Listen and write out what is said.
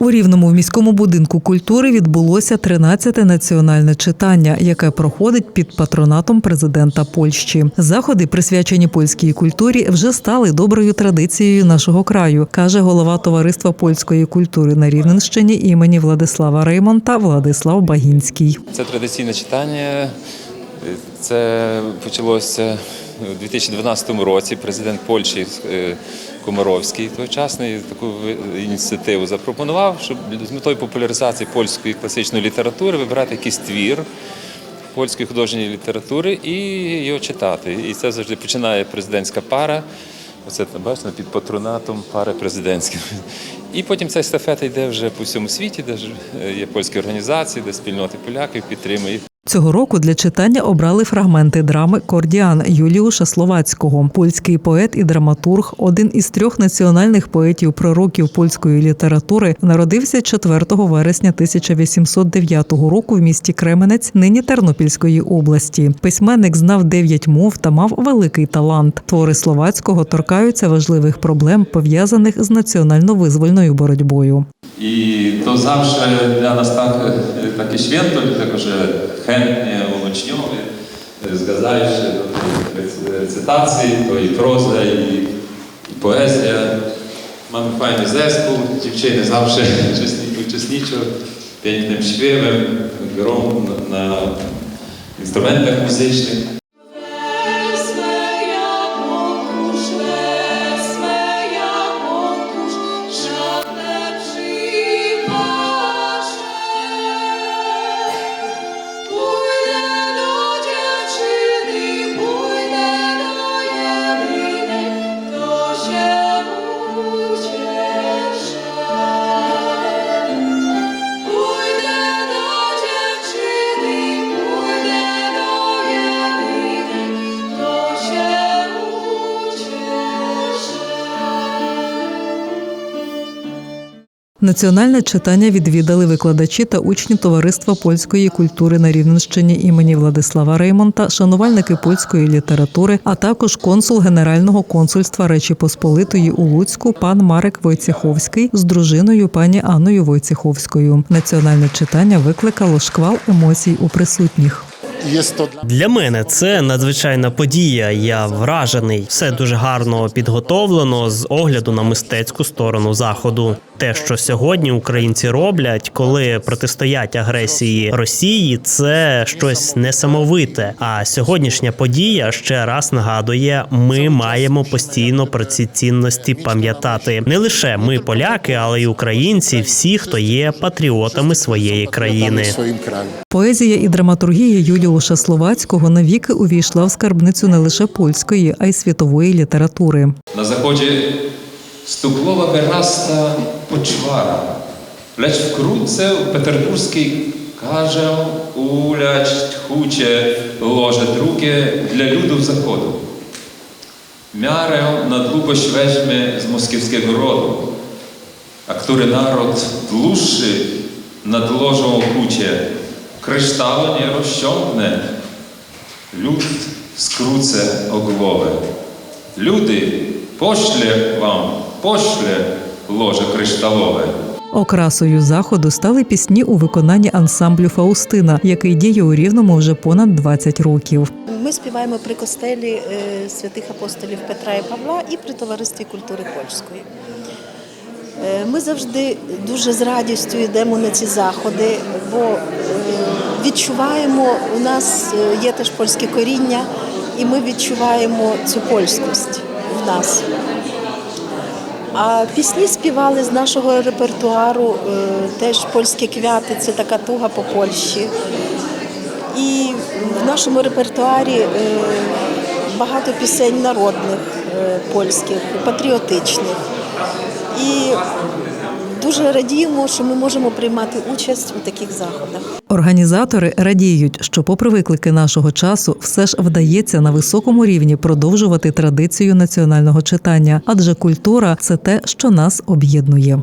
Рівному в міському будинку культури відбулося 13-те національне читання, яке проходить під патронатом президента Польщі. Заходи, присвячені польській культурі, вже стали доброю традицією нашого краю, каже голова товариства польської культури на Рівненщині імені Владислава Реймонта Владислав Багінський. Це традиційне читання. Це почалося у 2012 році. Президент Польщі е, Комаровський тогочасний таку ініціативу запропонував, щоб з метою популяризації польської класичної літератури вибирати якийсь твір польської художньої літератури і його читати. І це завжди починає президентська пара. Оце там, бачите, під патронатом пари президентських. І потім ця естафета йде вже по всьому світі, де е, є польські організації, де спільноти поляків підтримують. Цього року для читання обрали фрагменти драми Кордіан Юліуша Словацького. Польський поет і драматург, один із трьох національних поетів-пророків польської літератури, народився 4 вересня 1809 року в місті Кременець, нині Тернопільської області. Письменник знав дев'ять мов та мав великий талант. Твори словацького торкаються важливих проблем, пов'язаних з національно-визвольною боротьбою. I to zawsze dla nas tak, takie święto, dlatego tej recy- recytacji, to i proza, i, i poezja. Mamy fajny zespół, dziewczyny zawsze uczestni- uczestniczą pięknym śpiewem, grą na instrumentach muzycznych. Національне читання відвідали викладачі та учні товариства польської культури на Рівненщині імені Владислава Реймонта, шанувальники польської літератури, а також консул Генерального консульства Речі Посполитої у Луцьку пан Марек Войцеховський з дружиною пані Анною Войцеховською. Національне читання викликало шквал емоцій у присутніх. Для мене це надзвичайна подія. Я вражений. Все дуже гарно підготовлено з огляду на мистецьку сторону заходу. Те, що сьогодні українці роблять, коли протистоять агресії Росії, це щось несамовите. А сьогоднішня подія ще раз нагадує: ми маємо постійно про ці цінності пам'ятати. Не лише ми, поляки, але й українці, всі, хто є патріотами своєї країни. Поезія і драматургія Юліуша Словацького навіки увійшла в скарбницю не лише польської, а й світової літератури. Na zachodzie Stugłowa wyrasta poczwara, lecz wkrótce u petersburskiej każe ulać tchucie loże drugie dla ludów zachodu. Miarę na długość weźmie z moskiewskiego rodu, a który naród dłuższy nad lożą okucie, kryształu nie rozciągnę, lud skrócę o głowę. Люди, пошле вам, пошле ложе кришталове. Окрасою заходу стали пісні у виконанні ансамблю Фаустина, який діє у Рівному вже понад 20 років. Ми співаємо при костелі е, святих апостолів Петра і Павла і при товаристві культури польської. Е, Ми завжди дуже з радістю йдемо на ці заходи, бо відчуваємо, у нас е, є теж польське коріння, і ми відчуваємо цю польськость в нас. А пісні співали з нашого репертуару е, теж польські квяти, це така туга по Польщі. І в нашому репертуарі е, багато пісень народних польських, патріотичних. І дуже радіємо, що ми можемо приймати участь у таких заходах. Організатори радіють, що, попри виклики нашого часу, все ж вдається на високому рівні продовжувати традицію національного читання, адже культура це те, що нас об'єднує.